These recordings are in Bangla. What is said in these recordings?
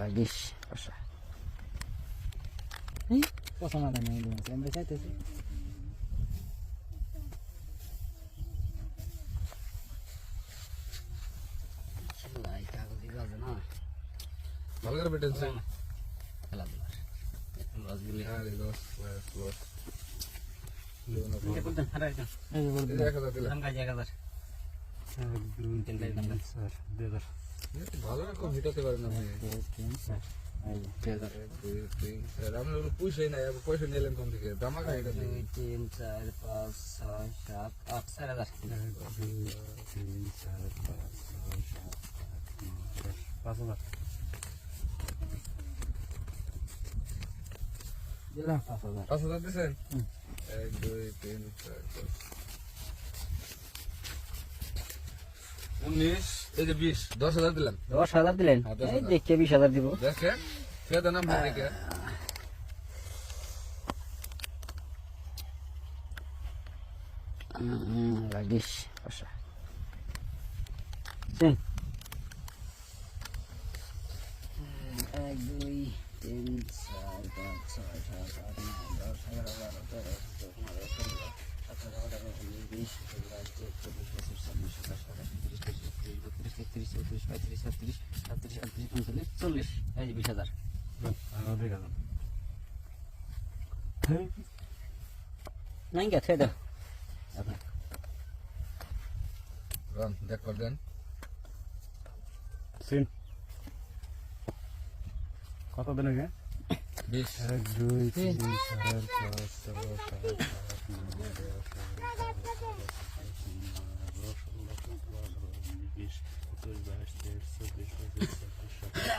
লাগিস। নেই আমরা চাইতেছি। ভালো করে বেটেছে খেলাধুলা হ্যাঁ রে দোস বাস বস এই যে বলবি। ভালো রকম হিটাতে পারে না ভাই তিন, চার। তিন চার পয়সাই নাই পয়সা নিলেন থেকে দামাকা এটা তিন, চার, পাঁচ, ছয়, সাত, আট, চার হাজার। দিলাম পাঁচ হাজার। পাঁচ হাজার দিচ্ছেন এক দুই তিন চার পাঁচ উনিশ এই যে বিশ দশ হাজার দিলাম দশ হাজার দিলেন? হ্যাঁ, এই দেখে বিশ হাজার দিব। দেখে সে নাম দেখে লাগিস কষা এক দুই তিন চার পাঁচ ছয় সাত আট নয় দশ এগারো বারো তেরো চোদ্দ পনেরো ষোলো সতেরো আঠারো উনিশ বিশ। চল্লিশ এই যে বিশ হাজার নাই দাও আপনার রান দেখ কর দেন কত দিন আগে বিশ এক দুই তিন চার পাঁচ ছয় সাত আট নয় দশ এগারো ষোলো সতেরো আঠারো উনিশ বিশ একুশ বাইশ তেইশ চব্বিশ পঁচিশ ছাব্বিশ সাতাশ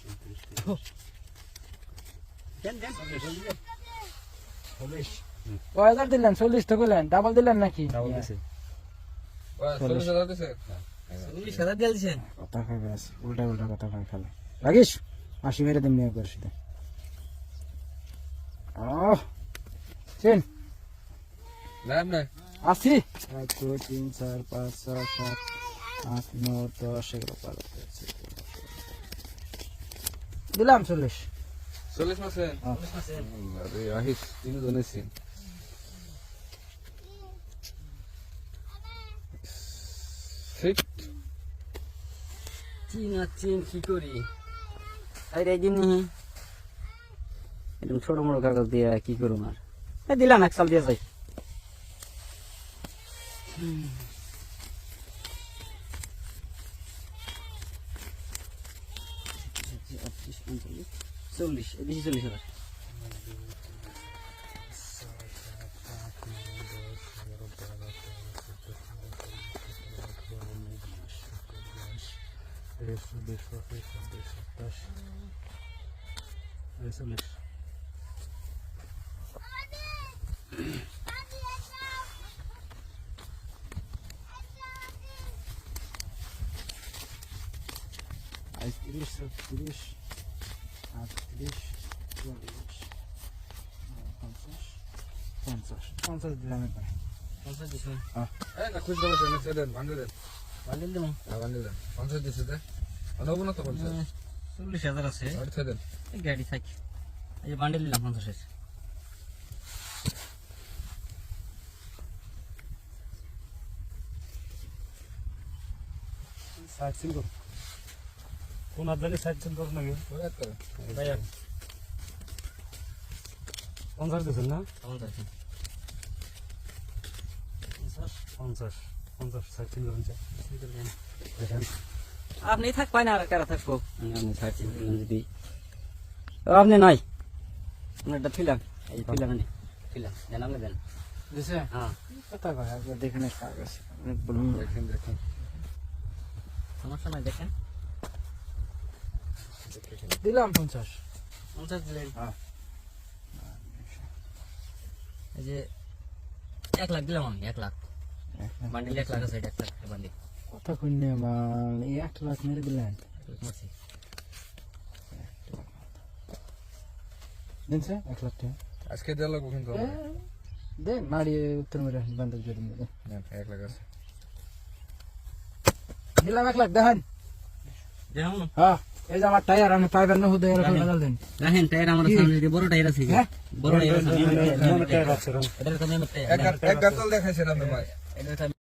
উনত্রিশ তিরিশ কয় হাজার দিলেন চল্লিশ তো করলেন ডাবল দিলেন নাকি? ডাবল দিছে। চল্লিশ হাজার দিছে? চল্লিশ হাজার দিয়ে কথা খাবে আছে উল্টা উল্টা কথা খাই ফেলে রাখিস আশি মেরে দিন নিয়ে করছি আহ! চেন। নাম এক দুই তিন চার পাঁচ ছয় সাত আট নয় দশ এগারো বারো দিলাম চল্লিশ। চল্লিশ মাসে আহিস তিনজনে সিন চিন আর চিন কি করি? আরে জিনি এরকম ছোট মোটো কাগজ দিয়ে কি করুন আর? এই দিলাম এক সাল দিয়ে যাই। এই বেশি চল্লিশ হাজার তেইশ চব্বিশ পঁচিশ ছাব্বিশ সাতাশ চল্লিশ আটত্রিশ ছত্রিশ পঞ্চাশ পঞ্চাশ দিলাম এবার পঞ্চাশ দিছো এই না খুশ খবর শুনে সে দেন ভাঙে দেন বান্ডিল দেবো হ্যাঁ ভাঙে দেন পঞ্চাশ দিছে দে অনব না তো পঞ্চাশ চল্লিশ হাজার আছে আর ছে দেন এই গাড়ি থাক এই যে বান্ডিল দিলাম পঞ্চাশের সাইড সিন কর কোন হাত জানি সাইড সিন করো নাকি ওই তো ভাইয়া পঞ্চাশ দিয়েছেন না পঞ্চাশ পঞ্চাশ পঞ্চাশ সাইড সিন করুন দেখেন আপনি আর কারা থাকব? আমি থাকছি যদি ও, আপনি নাই একটা ফিলাম এই ফিলাম। এনে ফিলাম দেন আপনি দেন। দিছে? হ্যাঁ। কথা কয়? একবার দেখে নে কাগজ বলুন। দেখেন দেখেন। সমস্যা নাই দেখেন। দিলাম পঞ্চাশ। পঞ্চাশ দিলেন। হ্যাঁ। এই যে এক লাখ দিলাম আমি এক লাখ। বান্ডিল এক লাখ আছে এক লাখ বান্ডিল কথা কইনে মাল এই এক লাখ মেরে দিলেন। এক লাখ মারছি। এক লাখ টাকা। আজকে দেওয়া লাগবো কিন্তু দে মারি উত্তর মেরে বান্ধব জড়ি এক লাখ আছে। দিলাম এক লাখ দেখেন। হ্যাঁ এই যে আমার টায়ার আমি পাইবেন না হুদে এরকম লাগাল দেন। রাখেন টায়ার আমার সামনে দিয়ে বড় টায়ার আছে। হ্যাঁ? বড় টায়ার আছে নিয়মিত টায়ার আছে, রাম। এটার তো মেমো টায়ার। এক গাছ- দেখাইছেন আপনি ভাই। and every time